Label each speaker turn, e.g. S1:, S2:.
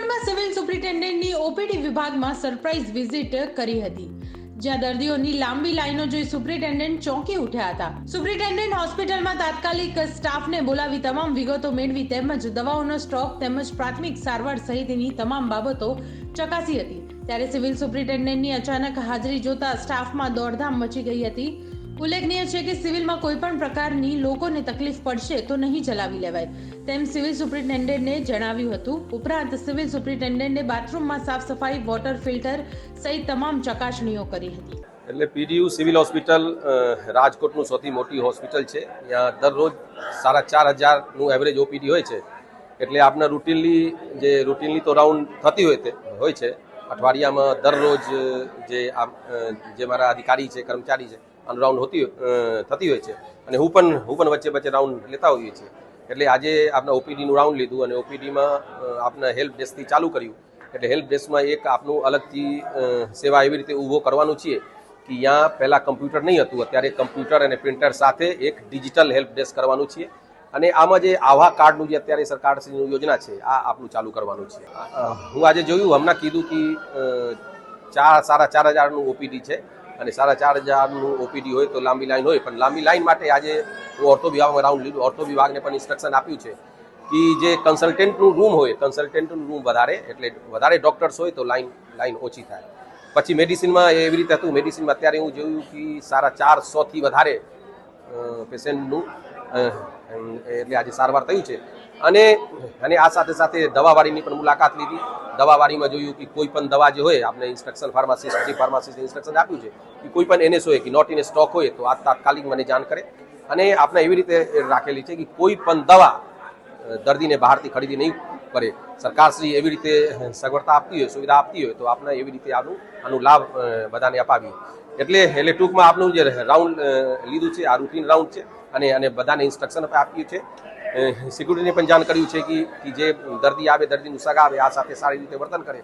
S1: રાજકોટમાં સિવિલ સુપ્રિન્ટેન્ડન્ટની ઓપીડી વિભાગમાં સરપ્રાઇઝ વિઝિટ કરી હતી, જ્યાં દર્દીઓની લાંબી લાઈનો જોઈ સુપ્રિન્ટેન્ડન્ટ ચોંકી ઉઠ્યા હતા. સુપ્રિન્ટેન્ડન્ટ હોસ્પિટલમાં તાત્કાલિક સ્ટાફને બોલાવી તમામ વિગતો મેળવી તેમજ દવાઓનો સ્ટોક તેમજ પ્રાથમિક સારવાર સહિતની તમામ બાબતો ચકાસી હતી. ત્યારે સિવિલ સુપ્રિન્ટેન્ડન્ટની અચાનક હાજરી જોતા સ્ટાફમાં દોડધામ મચી ગઈ હતી. ઉલ્લેખનીય છે કે સિવિલમાં કોઈ પણ પ્રકારની લોકોને તકલીફ પડશે તો નહીં ચલાવી લેવાય. તેમ સિવિલ સુપ્રિન્ટેન્ડન્ટને જણાવ્યું હતું. ઉપરાંત સિવિલ સુપ્રિન્ટેન્ડન્ટે બાથરૂમમાં સાફ સફાઈ, વોટર ફિલ્ટર સહિત તમામ ચકાસણીઓ કરી હતી.
S2: એટલે પીડીયુ સિવિલ હોસ્પિટલ રાજકોટનું સૌથી મોટી હોસ્પિટલ છે. ત્યાં દરરોજ સાડા ચાર હજારનું એવરેજ ઓપીડી હોય છે. એટલે આપના રૂટીનલી જે રૂટીનલી તો રાઉન્ડ થતી હોય તે, હોય છે. અઠવાડિયામાં દરરોજ જે જે મારા અધિકારી છે, કર્મચારી છે, આનું રાઉન્ડ હોતી થતી હોય છે. અને હું પણ હું પણ વચ્ચે વચ્ચે રાઉન્ડ લેતા હોઈએ છીએ. એટલે આજે આપણા ઓપીડીનું રાઉન્ડ લીધું અને ઓપીડીમાં આપના હેલ્પ ડેસ્કથી ચાલુ કર્યું. એટલે હેલ્પ ડેસ્કમાં એક આપનું અલગથી સેવા એવી રીતે ઊભો કરવાનું છીએ કે ત્યાં પહેલાં કમ્પ્યુટર નહીં હતું, અત્યારે કમ્પ્યુટર અને પ્રિન્ટર સાથે એક ડિજિટલ હેલ્પ ડેસ્ક કરવાનું છે અને આમાં જે આવા કાર્ડનું જે અત્યારે સરકારશ્રીની યોજના છે, આ આપણું ચાલુ કરવાનું છે. હું આજે જોયું, હમણાં કીધું કે ચાર, સાડા ચાર હજારનું ઓપીડી છે અને સાડા ચાર હજારનું ઓપીડી હોય તો લાંબી લાઈન હોય, પણ લાંબી લાઈન માટે આજે હું ઓર્થો વિભાગમાં રાઉન્ડ લીધું. ઓર્થો વિભાગને પણ ઇન્સ્ટ્રક્શન આપ્યું છે કે જે કન્સલ્ટન્ટનું રૂમ હોય કન્સલ્ટન્ટનું રૂમ વધારે, એટલે વધારે ડૉક્ટર્સ હોય તો લાઈન લાઈન ઓછી થાય. પછી મેડિસિનમાં એવી રીતે હતું મેડિસિનમાં અત્યારે હું જોયું કે સાડા ચારસોથી વધારે પેશન્ટનું એટલે આજે સારવાર થઈ છે. અને અને આ સાથે સાથે દવાવાળીની પણ મુલાકાત લીધી. દવાવાળીમાં જોયું કે કોઈ પણ દવા જે હોય, આપણે ઇન્સ્ટ્રક્શન ફાર્માસિસ્ટ, જે ફાર્માસિસ્ટે ઇન્સ્ટ્રક્શન આપ્યું છે, કે કોઈ પણ એનએસ હોય કે નોટ ઇન સ્ટોક હોય, તો આ તાત્કાલિક મને જાણ કરે. અને આપણે એવી રીતે રાખેલી છે કે કોઈ પણ દવા દર્દીને બહારથી ખરીદી નહીં કરે સરકારશ્રી એવી રીતે સગવડતા આપતી હોય, સુવિધા આપતી હોય, તો આપણે એવી રીતે આનું આનું લાભ બધાને અપાવીએ. એટલે એટલે ટૂંકમાં આપનું જે રાઉન્ડ લીધું છે, આ રૂટીન રાઉન્ડ છે, અને અને બધાને ઇન્સ્ટ્રક્શન આપ્યું છે સિક્યુરિટીને પણ જાણ કર્યું છે કે જે દર્દી આવે, દર્દીનું સગા આવે, આ સાથે સારી રીતે વર્તન કરે.